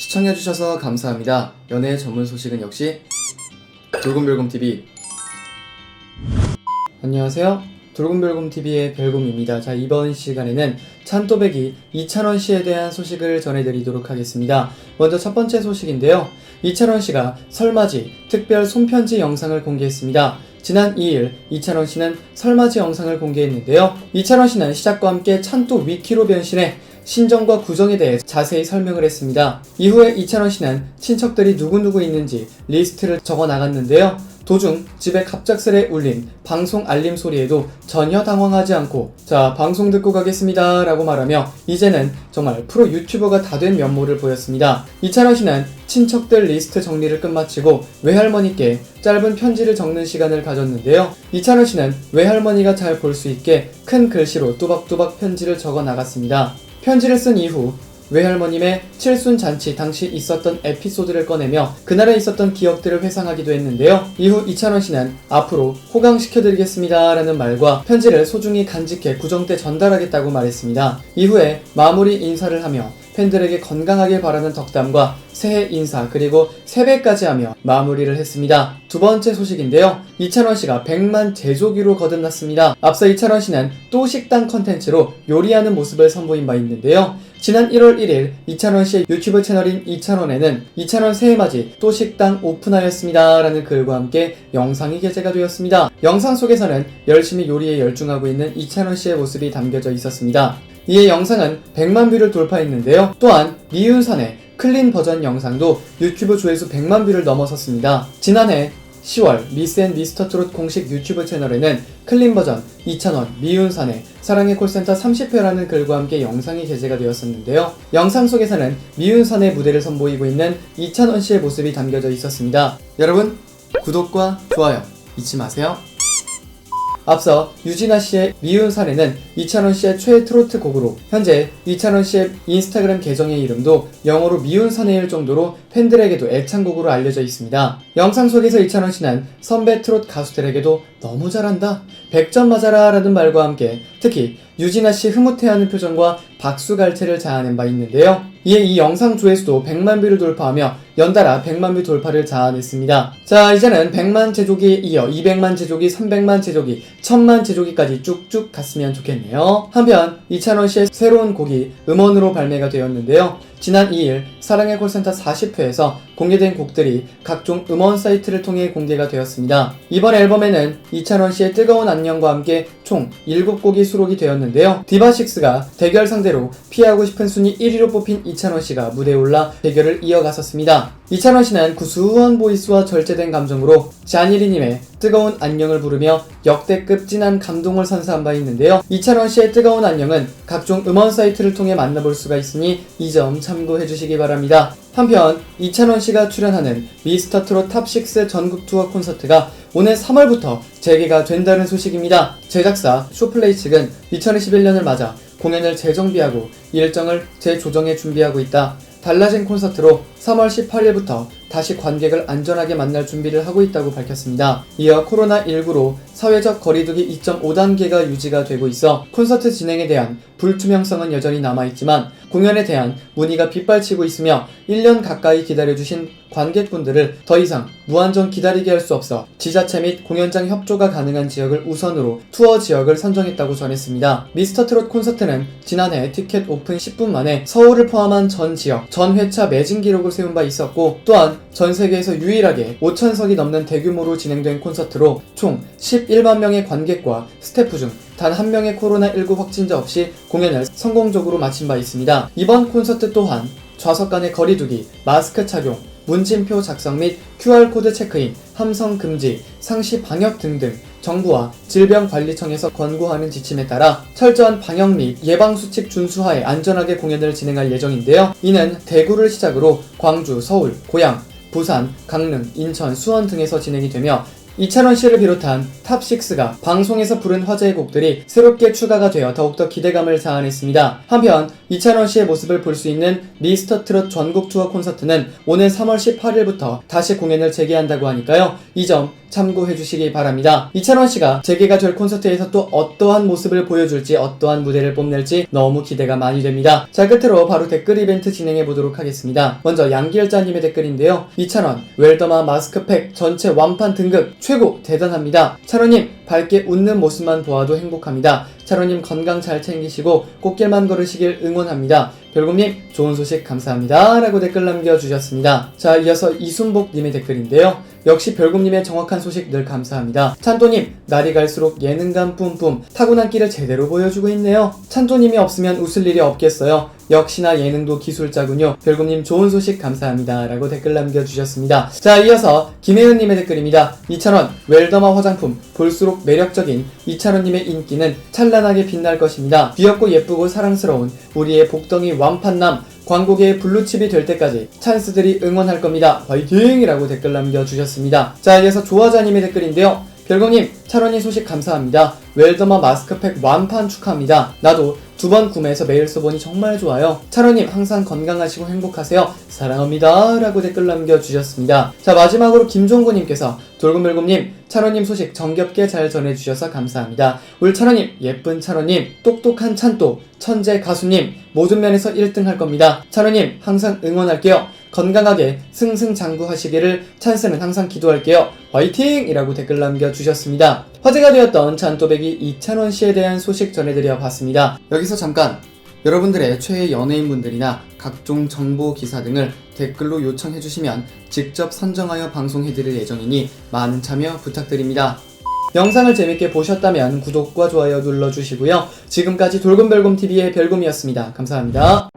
시청해주셔서 감사합니다. 연애 전문 소식은 역시 돌곰별곰TV. 안녕하세요. 돌곰별곰TV의 별곰입니다. 자, 이번 시간에는 찬또배기 이찬원 씨에 대한 소식을 전해드리도록 하겠습니다. 먼저 첫 번째 소식인데요. 이찬원 씨가 설맞이 특별 손편지 영상을 공개했습니다. 지난 2일 이찬원 씨는 설맞이 영상을 공개했는데요. 이찬원 씨는 시작과 함께 찬또 위키로 변신해 신정과 구정에 대해 자세히 설명을 했습니다. 이후에 이찬원 씨는 친척들이 누구누구 있는지 리스트를 적어 나갔는데요. 도중 집에 갑작스레 울린 방송 알림 소리에도 전혀 당황하지 않고 자 방송 듣고 가겠습니다 라고 말하며 이제는 정말 프로 유튜버가 다 된 면모를 보였습니다. 이찬원 씨는 친척들 리스트 정리를 끝마치고 외할머니께 짧은 편지를 적는 시간을 가졌는데요. 이찬원 씨는 외할머니가 잘 볼 수 있게 큰 글씨로 또박또박 편지를 적어 나갔습니다. 편지를 쓴 이후 외할머님의 칠순 잔치 당시 있었던 에피소드를 꺼내며 그날에 있었던 기억들을 회상하기도 했는데요. 이후 이찬원 씨는 앞으로 호강시켜드리겠습니다 라는 말과 편지를 소중히 간직해 구정 때 전달하겠다고 말했습니다. 이후에 마무리 인사를 하며 팬들에게 건강하길 바라는 덕담과 새해 인사 그리고 세배까지 하며 마무리를 했습니다. 두 번째 소식인데요. 이찬원 씨가 100만 제조기로 거듭났습니다. 앞서 이찬원 씨는 또 식당 컨텐츠로 요리하는 모습을 선보인 바 있는데요. 지난 1월 1일 이찬원 씨의 유튜브 채널인 이찬원에는 이찬원 새해맞이 또 식당 오픈하였습니다 라는 글과 함께 영상이 게재가 되었습니다. 영상 속에서는 열심히 요리에 열중하고 있는 이찬원 씨의 모습이 담겨져 있었습니다. 이에 영상은 100만 뷰를 돌파했는데요. 또한 미윤산의 클린 버전 영상도 유튜브 조회수 100만 뷰를 넘어섰습니다. 지난해 10월 미스 앤 미스터 트롯 공식 유튜브 채널에는 클린 버전 2,000원 미윤산의 사랑의 콜센터 30회라는 글과 함께 영상이 게재가 되었었는데요. 영상 속에서는 미윤산의 무대를 선보이고 있는 이찬원 씨의 모습이 담겨져 있었습니다. 여러분 구독과 좋아요 잊지 마세요. 앞서 유진아 씨의 미운 사례는 이찬원 씨의 최애 트로트 곡으로 현재 이찬원 씨의 인스타그램 계정의 이름도 영어로 미운 사내일 정도로 팬들에게도 애창곡으로 알려져 있습니다. 영상 속에서 이찬원 씨는 선배 트롯 가수들에게도 너무 잘한다, 100점 맞아라 라는 말과 함께 특히 유진아 씨 흐뭇해하는 표정과 박수 갈채를 자아낸 바 있는데요. 이에 이 영상 조회수도 100만 뷰를 돌파하며 연달아 100만 뷰 돌파를 자아냈습니다. 자, 이제는 100만 제조기에 이어 200만 제조기, 300만 제조기, 1000만 제조기까지 쭉쭉 갔으면 좋겠네요. 한편 이찬원 씨의 새로운 곡이 음원으로 발매가 되었는데요. 지난 2일 사랑의 콜센터 40회에서 공개된 곡들이 각종 음원 사이트를 통해 공개가 되었습니다. 이번 앨범에는 이찬원 씨의 뜨거운 안녕과 함께 총 7곡이 수록이 되었는데요. 디바식스가 대결 상대로 피하고 싶은 순위 1위로 뽑힌 이찬원 씨가 무대에 올라 대결을 이어갔었습니다. 이찬원 씨는 구수한 보이스와 절제된 감정으로 자니리님의 뜨거운 안녕을 부르며 역대급 진한 감동을 선사한 바 있는데요. 이찬원 씨의 뜨거운 안녕은 각종 음원 사이트를 통해 만나볼 수가 있으니 이 점 참고해 주시기 바랍니다. 한편 이찬원 씨가 출연하는 미스터 트롯 탑6 전국 투어 콘서트가 오늘 3월부터 재개가 된다는 소식입니다. 제작사 쇼플레이 측은 2021년을 맞아 공연을 재정비하고 일정을 재조정해 준비하고 있다. 달라진 콘서트로 3월 18일부터 다시 관객을 안전하게 만날 준비를 하고 있다고 밝혔습니다. 이어 코로나19로 사회적 거리두기 2.5단계가 유지가 되고 있어 콘서트 진행에 대한 불투명성은 여전히 남아있지만 공연에 대한 문의가 빗발치고 있으며 1년 가까이 기다려주신 관객분들을 더 이상 무한정 기다리게 할 수 없어 지자체 및 공연장 협조가 가능한 지역을 우선으로 투어 지역을 선정했다고 전했습니다. 미스터 트롯 콘서트는 지난해 티켓 오픈 10분 만에 서울을 포함한 전 지역, 전 회차 매진 기록을 세운 바 있었고 또한 전 세계에서 유일하게 5천석이 넘는 대규모로 진행된 콘서트로 총 11만 명의 관객과 스태프 중 단 한 명의 코로나19 확진자 없이 공연을 성공적으로 마친 바 있습니다. 이번 콘서트 또한 좌석 간의 거리두기, 마스크 착용, 문진표 작성 및 QR코드 체크인, 함성 금지, 상시 방역 등등 정부와 질병관리청에서 권고하는 지침에 따라 철저한 방역 및 예방수칙 준수하에 안전하게 공연을 진행할 예정인데요. 이는 대구를 시작으로 광주, 서울, 고양, 부산, 강릉, 인천, 수원 등에서 진행이 되며 이찬원 씨를 비롯한 탑6가 방송에서 부른 화제의 곡들이 새롭게 추가가 되어 더욱더 기대감을 자아냈습니다. 한편 이찬원 씨의 모습을 볼 수 있는 미스터 트롯 전국 투어 콘서트는 오늘 3월 18일부터 다시 공연을 재개한다고 하니까요. 이 점 참고해 주시기 바랍니다. 이찬원 씨가 재개가 될 콘서트에서 또 어떠한 모습을 보여줄지 어떠한 무대를 뽐낼지 너무 기대가 많이 됩니다. 자 끝으로 바로 댓글 이벤트 진행해 보도록 하겠습니다. 먼저 양기열자님의 댓글인데요. 이찬원 웰더마 마스크팩 전체 완판 등급 최고 대단합니다. 찬원님 밝게 웃는 모습만 보아도 행복합니다. 찬원님 건강 잘 챙기시고 꽃길만 걸으시길 응원합니다. 별곰님 좋은 소식 감사합니다. 라고 댓글 남겨주셨습니다. 자 이어서 이순복님의 댓글인데요. 역시 별곰님의 정확한 소식 늘 감사합니다. 찬또님 날이 갈수록 예능감 뿜뿜 타고난 끼를 제대로 보여주고 있네요. 찬또님이 없으면 웃을 일이 없겠어요. 역시나 예능도 기술자군요. 별곰님 좋은 소식 감사합니다. 라고 댓글 남겨주셨습니다. 자, 이어서 김혜은님의 댓글입니다. 이찬원, 웰더마 화장품, 볼수록 매력적인 이찬원님의 인기는 찬란하게 빛날 것입니다. 귀엽고 예쁘고 사랑스러운 우리의 복덩이 완판남, 광고계의 블루칩이 될 때까지 찬스들이 응원할 겁니다. 화이팅! 이라고 댓글 남겨주셨습니다. 자, 이어서 조화자님의 댓글인데요. 별공님, 찬원이 소식 감사합니다. 웰더마 마스크팩 완판 축하합니다. 나도 두 번 구매해서 매일 써보니 정말 좋아요. 찬원님, 항상 건강하시고 행복하세요. 사랑합니다. 라고 댓글 남겨주셨습니다. 자, 마지막으로 김종구님께서 돌곰별곰님, 찬원님 소식 정겹게 잘 전해주셔서 감사합니다. 울 찬원님, 예쁜 찬원님, 똑똑한 찬또, 천재 가수님, 모든 면에서 1등 할 겁니다. 찬원님, 항상 응원할게요. 건강하게 승승장구하시기를 찬스는 항상 기도할게요. 화이팅! 이라고 댓글 남겨주셨습니다. 화제가 되었던 찬또배기 이찬원 씨에 대한 소식 전해드려 봤습니다. 여기서 잠깐! 여러분들의 최애 연예인분들이나 각종 정보 기사 등을 댓글로 요청해주시면 직접 선정하여 방송해드릴 예정이니 많은 참여 부탁드립니다. 영상을 재밌게 보셨다면 구독과 좋아요 눌러주시고요. 지금까지 돌곰별곰TV의 별곰이었습니다. 감사합니다.